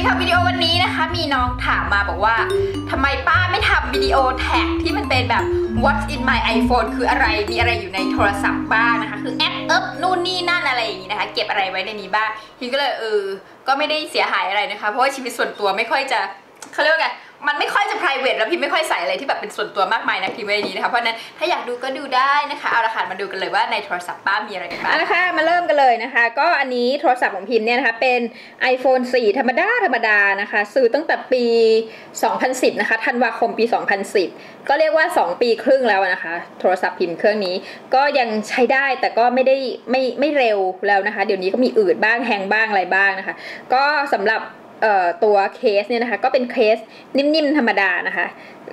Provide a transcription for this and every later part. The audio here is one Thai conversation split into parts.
ดีค่ะวิดีโอวันนี้นะคะ มีน้องถามมาบอกว่าทำไมป้าไม่ทำวิดีโอแท็กที่มันเป็นแบบ What's in my iPhone คืออะไรมีอะไรอยู่ในโทรศัพท์บ้างนะคะ คือแอปเอิบนู่นนี่นั่นอะไรอย่างนี้นะคะ เก็บอะไรไว้ในนี้บ้างทีก็เลยเออก็ไม่ได้เสียหายอะไรนะคะ เพราะว่าชีวิตส่วนตัวไม่ค่อยจะเขาเรียกว่าไง มันไม่ค่อยจะ private แล้วพี่ไม่ค่อยใส่อะไรที่แบบเป็นส่วนตัวมากมายนะทีไว้ในนี้นะคะเพราะนั้นถ้าอยากดูก็ดูได้นะคะเอาละค่ะมาดูกันเลยว่าในโทรศัพท์ป้ามีอะไรกันบ้างเอาละคะมาเริ่มกันเลยนะคะ ก็อันนี้โทรศัพท์ของพิมเนี่ยนะคะเป็น iPhone 4 ธรรมดาธรรมดานะคะซื้อตั้งแต่ปี 2010 นะคะธันวาคมปี 2010 ก็เรียกว่า 2 ปีครึ่งแล้วนะคะ โทรศัพท์พิมพ์เครื่องนี้ ก็ยังใช้ได้แต่ก็ไม่ได้ไม่ไม่เร็วแล้วนะคะ เดี๋ยวนี้ก็มีอืดบ้างแฮงบ้างอะไรบ้างนะคะ ก็สำหรับ ตัวเคสเนี่ยนะคะ ก็เป็นเคสนิ่มๆ ธรรมดานะคะ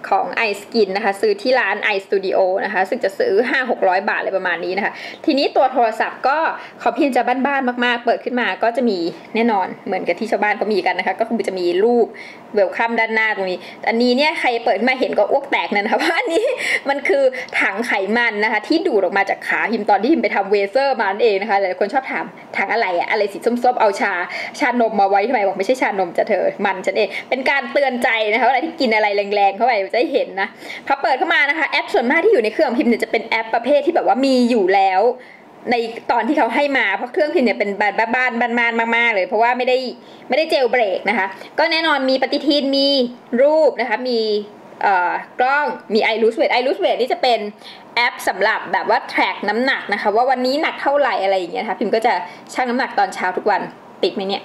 ของ iSkin นะคะ ซื้อที่ร้าน iStudio นะคะ ซึ่งจะซื้อ 5-600 บาทอะไรประมาณนี้นะคะ ทีนี้ตัวโทรศัพท์ก็เขาเพียงจะบ้านๆ มากๆ เปิดขึ้นมาก็จะมีแน่นอนเหมือนกับที่ชาวบ้านเขามีกันนะคะ ก็คือจะมีรูปเวลคัมด้านหน้าตรงนี้ อันนี้เนี่ยใครเปิดมาเห็นก็อ้วกแตกนะนะคะเพราะอันนี้มันคือถังไขมันนะคะ ที่ดูดออกมาจากขาพิมตอนที่พิมไปทำเวเซอร์มานั่นเองนะคะหลายคนชอบถามถังอะไรอะอะไรสีส้มๆเอาชาชานมมาไว้ทำไมบอกไม่ใช่ชานมจะเธอมันฉันเอง เป็นการเตือนใจนะคะว่าอะไรที่กินอะไรแรงๆเข้าไปจะได้เห็นนะพอเปิดเข้ามานะคะแอปส่วนมากที่อยู่ในเครื่องพิมพ์เนี่ยจะเป็นแอปประเภทที่แบบว่ามีอยู่แล้วในตอนที่เขาให้มาเพราะเครื่องพิมพ์เนี่ยเป็นบ้านบ้านบ้านบ้านมากๆเลย เพราะว่าไม่ได้ไม่ได้เจลเบรกนะคะ ก็แน่นอนมีปฏิทินมีรูปนะคะ มีเอ่อกล้องมี i l o s e Weight i l o s e Weight นี่จะเป็นแอปสำหรับแบบว่า track น้ำหนักนะคะ ว่าวันนี้หนักเท่าไหร่อะไรอย่างเงี้ยนะคะพิมพ์ก็จะชั่งน้ำหนักตอนเช้าทุกวันติดไหมเนี่ย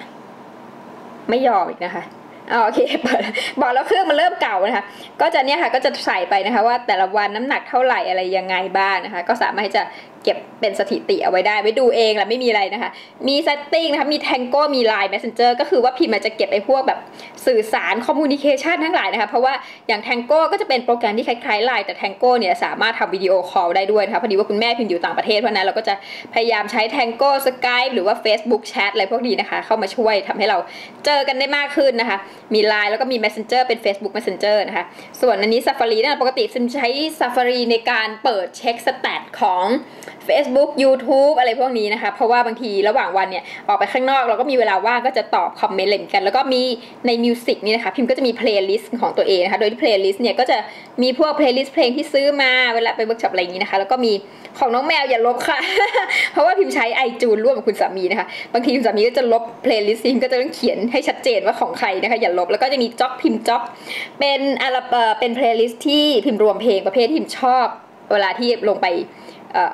ไม่ยอมอีกนะคะอ๋อโอเคเปิดบอกแล้วเครื่องมันเริ่มเก่านะคะ ก็จะเนี่ยค่ะก็จะใส่ไปนะคะว่าแต่ละวันน้ำหนักเท่าไหร่อะไรยังไงบ้างนะคะ ก็สามารถจะ เก็บเป็นสถิติเอาไว้ได้ไว้ดูเองแหละไม่มีอะไรนะคะ มีเซตติ้งนะคะ มี Tango มี Line Messenger ก็คือว่าพิมพ์มันจะเก็บไอ้พวกแบบสื่อสารคอมมูนิเคชันทั้งหลายนะคะ เพราะว่าอย่าง Tango ก็จะเป็นโปรแกรมที่คล้ายๆ Line แต่ Tango เนี่ยสามารถทำวิดีโอคอลได้ด้วยนะคะพอดีว่าคุณแม่พิมพ์อยู่ต่างประเทศเพราะนั้นเราก็จะพยายามใช้ Tango Skype หรือว่า Facebook Chat อะไรพวกนี้นะคะ เข้ามาช่วยทำให้เราเจอกันได้มากขึ้นนะคะ มี Line แล้วก็มี Messenger เป็น Facebook Messenger นะคะ ส่วนอันนี้ Safari นี่ยปกติซิมใช้ Safari ในการเปิดเช็คสแตทของ Facebook YouTube อะไรพวกนี้นะคะ เพราะว่าบางทีระหว่างวันเนี่ยออกไปข้างนอกเราก็มีเวลาว่างก็จะตอบคอมเมนต์เหมือนกัน แล้วก็มีในมิวสิกนี่นะคะ พิมพ์ก็จะมีเพลย์ลิสต์ของตัวเองนะคะ โดยที่เพลย์ลิสต์เนี่ยก็จะมีพวกเพลย์ลิสต์เพลงที่ซื้อมาเวลาไปเวิร์กช็อปอะไรอย่างนี้นะคะ แล้วก็มีของน้องแมวอย่าลบค่ะ เพราะว่าพิมพ์ใช้ไอจูนร่วมกับคุณสามีนะคะ บางทีคุณสามีก็จะลบเพลย์ลิสต์พิมก็จะต้องเขียนให้ชัดเจนว่าของใครนะคะอย่าลบ แล้วก็จะมีจ็อกพิมพ์จ็อกเป็นอะไรเป็นเพลย์ลิสต์ที่พิมพ์รวมเพลงประเภทที่พิมพ์ชอบ เวลาที่ลงไป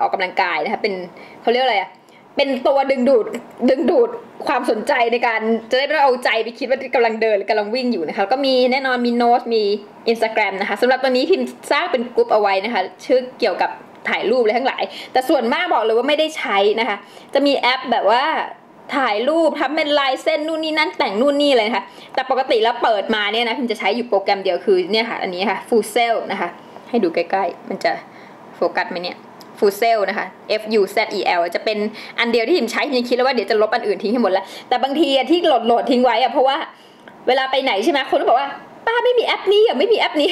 ออกกำลังกายนะคะเป็นเขาเรียกอะไรอะเป็นตัวดึงดูดดึงดูดความสนใจในการจะได้ไม่ต้องเอาใจไปคิดว่ากำลังเดินหรือกำลังวิ่งอยู่นะคะก็มีแน่นอนมีโน้ตมี Instagram นะคะสำหรับตัวนี้พิมสร้างเป็นกลุ่มเอาไว้นะคะชื่อเกี่ยวกับถ่ายรูปอะไรทั้งหลาย แต่ส่วนมากบอกเลยว่าไม่ได้ใช้นะคะ จะมีแอปแบบว่าถ่ายรูปทำเป็นลายเส้นนู่นนี่นั่นแต่งนู่นนี่เลยนะคะ แต่ปกติแล้วเปิดมาเนี่ยนะพิมจะใช้อยู่โปรแกรมเดียวคือเนี่ยค่ะ อันนี้ค่ะ Full Sail นะคะ ให้ดูใกล้ๆ มันจะโฟกัสไหมเนี่ย ฟูเซลนะคะ F U Z E L จะเป็นอันเดียวที่พิมใช้พิมคิดแล้วว่าเดี๋ยวจะลบอันอื่นทิ้งให้หมดแล้ว แต่บางทีที่โหลดโหลดทิ้งไว้อะเพราะว่าเวลาไปไหนใช่ไหมคนก็บอกว่า ป้าไม่มีแอปนี้อะไม่มีแอปนี้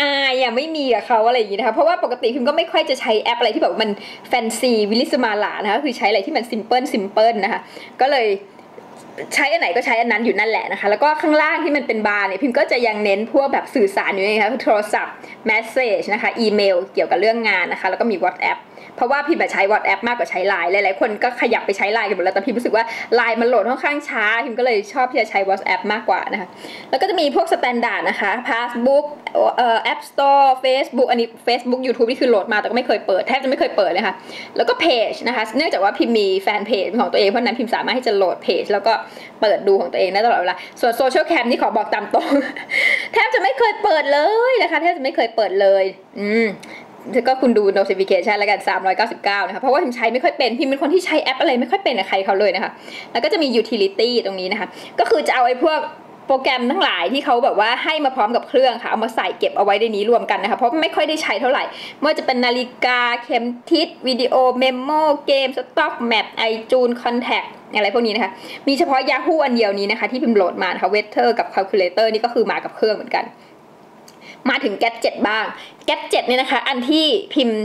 อายอะไม่มีกับเขาอะไรอย่างนี้นะคะเพราะว่าปกติพิมก็ไม่ค่อยจะใช้แอปอะไรที่แบบมันแฟนซีวิลิสมาลานะคะคือใช้อะไรที่มันซิมเพิลซิมเพิลนะคะก็เลย ใช้อันไหนก็ใช้อันนั้นอยู่นั่นแหละนะคะ แล้วก็ข้างล่างที่มันเป็นบาร์เนี่ยพิมก็จะยังเน้นพวกแบบสื่อสารอยู่นะคะโทรศัพท์แมสเซจนะคะอีเมลเกี่ยวกับเรื่องงานนะคะ แล้วก็มี WhatsApp เพราะว่าพิมใช้ WhatsApp มากกว่าใช้ Line หลายๆคนก็ขยับไปใช้ Line กันหมดแล้วแต่พิมรู้สึกว่า Line มันโหลดค่อนข้างช้าพิมก็เลยชอบที่จะใช้ WhatsApp มากกว่านะคะแล้วก็จะมีพวกสแตนดาร์ดนะคะ Passbook เอ่อ App Store Facebook อันนี้ Facebook YouTube นี่คือโหลดมาแต่ก็ไม่เคยเปิดแทบจะไม่เคยเปิดเลยค่ะแล้วก็เพจนะคะเนื่องจากว่าพิมมีแฟนเพจของตัวเองเพราะนั้นพิมสามารถที่จะโหลดเพจแล้วก็เปิดดูของตัวเองได้ตลอดเวลา ส่วนโซเชียลแคมนี่ขอบอกตามตรง แทบจะไม่เคยเปิดเลยนะคะแทบจะไม่เคยเปิดเลย อืมก็คุณดู notification แล้วกัน 399 นะคะ เพราะว่าพิมใช้ไม่ค่อยเป็น พิมเป็นคนที่ใช้แอปอะไรไม่ค่อยเป็นกับใครเขาเลยนะคะ แล้วก็จะมี utility ตรงนี้นะคะ ก็คือจะเอาไอ้พวก โปรแกรมทั้งหลายที่เขาแบบว่าให้มาพร้อมกับเครื่องค่ะเอามาใส่เก็บเอาไว้ในนี้รวมกันนะคะเพราะไม่ค่อยได้ใช้เท่าไหร่ไม่ว่าจะเป็นนาฬิกาเข็มทิศวิดีโอเมมโมเกมสต็อกแมปไอจูนคอนแทคอะไรพวกนี้นะคะ มีเฉพาะ Yahoo อันเดียวนี้นะคะที่พิมพ์โหลดมานะคะ Weather กับค Calculator นี่ก็คือมากับเครื่องเหมือนกัน มาถึงแก d เจ็ดบ้างแก d เจ็ดเนี่ยนะคะ อันที่พิมพ์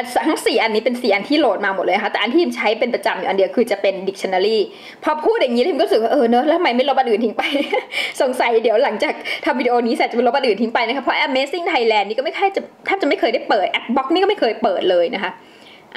อันทั้งสี่อันนี้เป็นสี่อันที่โหลดมาหมดเลยค่ะ แต่อันที่ใช้เป็นประจำอยู่อันเดียวคือจะเป็น dictionary พอพูดอย่างนี้ทิมก็รู้สึกว่าเออเนอะแล้วทำไมไม่ลบอันอื่นทิ้งไป สงสัยเดี๋ยวหลังจากทำวิดีโอนี้เสร็จจะไปลบอันอื่นทิ้งไปนะคะ เพราะ Amazing Thailand นี่ก็ไม่ค่อยจะแทบจะไม่เคยได้เปิดแอปบ็อกนี่ก็ไม่เคยเปิดเลยนะคะ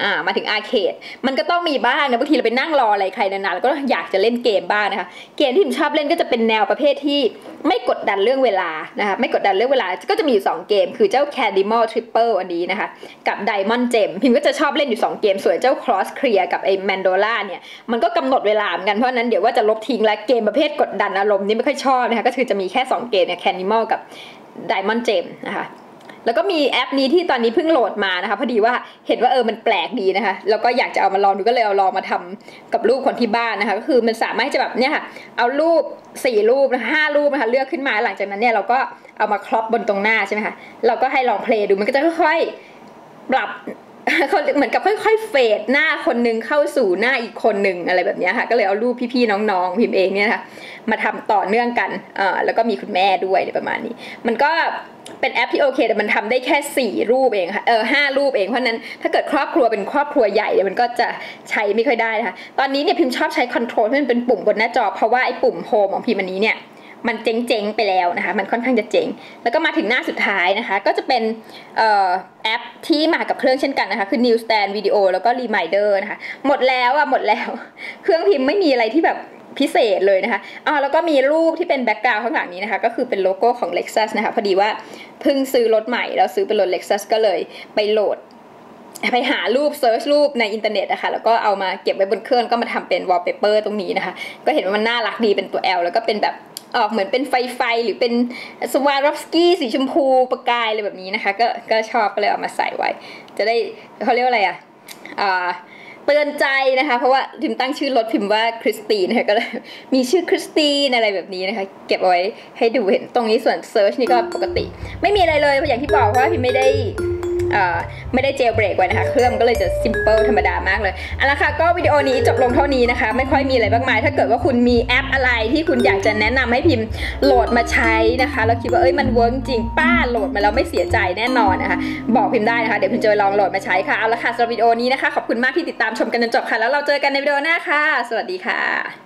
อ่ามาถึงอาร์เคดมันก็ต้องมีบ้างนะบางทีเราไปนั่งรออะไรใครนานๆแล้วก็อยากจะเล่นเกมบ้างนะคะเกมที่ผมชอบเล่นก็จะเป็นแนวประเภทที่ไม่กดดันเรื่องเวลานะคะไม่กดดันเรื่องเวลาก็จะมีอยู่ 2 เกม คือเจ้า c a d i m a l Triple อันนี้นะคะกับ Diamond Gem พิมก็จะชอบเล่นอยู่ 2 เกม ส่วนเจ้า Cross Clear กับไอ้ Mandola เนี่ยมันก็กำหนดเวลาเหมือนกันเพราะนั้นเดี๋ยวว่าจะลบทิ้งแล้วเกมประเภทกดดันอารมณ์นี่ไม่ค่อยชอบนะคะก็คือจะมีแค่ 2 เกมเนี่ย Candimal กับ Diamond Gem นะคะ แล้วก็มีแอปนี้ที่ตอนนี้เพิ่งโหลดมานะคะพอดีว่าเห็นว่าเออมันแปลกดีนะคะแล้วก็อยากจะเอามาลองดูก็เลยเอาลองมาทำกับรูปคนที่บ้านนะคะก็คือมันสามารถจะแบบเนี่ยค่ะเอารูปสี่รูปนะคะห้ารูปนะคะเลือกขึ้นมาหลังจากนั้นเนี่ยเราก็เอามาครอปบนตรงหน้าใช่ไหมคะเราก็ให้ลองเพลย์ดูมันก็จะค่อยๆปรับเหมือนกับค่อย ๆ เฟดหน้าคนหนึ่งเข้าสู่หน้าอีกคนหนึ่งอะไรแบบนี้ค่ะก็เลยเอารูปพี่ๆน้องๆพิมพ์เองเนี่ยนะคะมาทำต่อเนื่องกันเอ่อแล้วก็มีคุณแม่ด้วยประมาณนี้ มันก็ เป็นแอปที่โอเค แต่มันทำได้แค่ 4 รูปเองค่ะเออห้ารูปเองเพราะนั้นถ้าเกิดครอบครัวเป็นครอบครัวใหญ่เนี่ยมันก็จะใช้ไม่ค่อยได้นะคะตอนนี้เนี่ยพิมพ์ชอบใช้คอนโทรลที่มันเป็นปุ่มบนหน้าจอ เพราะว่าไอ้ปุ่มโฮมของพิมพ์อันนี้เนี่ยมันเจ๊งๆไปแล้วนะคะ มันค่อนข้างจะเจ๊ง แล้วก็มาถึงหน้าสุดท้ายนะคะ ก็จะเป็นออแอปที่มากับเครื่องเช่นกันนะคะ คือ New Stand Video แล้วก็ Reminder นะคะ หมดแล้วอะหมดแล้ว เครื่องพิมพ์ไม่มีอะไรที่แบบ พิเศษเลยนะคะอ๋อแล้วก็มีรูปที่เป็นแบ็กกราวด์ข้างหลังนี้นะคะ ก็คือเป็นโลโก้ของ Lexus นะคะ พอดีว่าเพิ่งซื้อรถใหม่ แล้วซื้อเป็นรถ Lexus ก็เลยไปโหลด ไปหารูปเซิร์ชรูปในอินเทอร์เน็ตนะคะ แล้วก็เอามาเก็บไว้บนเครื่องก็มาทำเป็นวอลเปเปอร์ตรงนี้นะคะ ก็เห็นว่ามันน่ารักดีเป็นตัว L แล้วก็เป็นแบบออกเหมือนเป็นไฟไฟหรือเป็นสวารอฟสกี้สีชมพูประกายอะไรแบบนี้นะคะ ก็ก็ชอบก็เลยเอามาใส่ไว้ จะได้เขาเรียกว่าอะไรอะอ่า เตือนใจนะคะ เพราะว่าพิมตั้งชื่อรถพิมพ์ว่าคริสตีนะคะก็เลยมีชื่อคริสตีนอะไรแบบนี้นะคะ เก็บเอาไว้ให้ดูเห็นตรงนี้ส่วนเซิร์ชนี่ก็ปกติ ไม่มีอะไรเลยเพราะอย่างที่บอกว่าพิมไม่ได้ ไม่ได้เจลเบรกไว้นะคะ เครื่องก็เลยจะซิมเ l ิลธรรมดามากเลยเอาละค่ะก็วิดีโอนี้จบลงเท่านี้นะคะ ไม่ค่อยมีอะไรมากมาย ถ้าเกิดว่าคุณมีแอปอะไรที่คุณอยากจะแนะนำให้พิมพ์โหลดมาใช้นะคะ แล้วคิดว่าเอ้ยมันเวิร์กจริงป้าโหลดมาแล้วไม่เสียใจแน่นอนนะคะ บอกพิมพ์ได้นะคะ เดี๋ยวพิมจะไปลองโหลดมาใช้ค่ะเอาละค่ะสำหรับวิดีโอนี้นะคะขอบคุณมากที่ติดตามชมกันจนจบค่ะ แล้วเราเจอกันในวิดีโอหน้าค่ะ สวัสดีค่ะ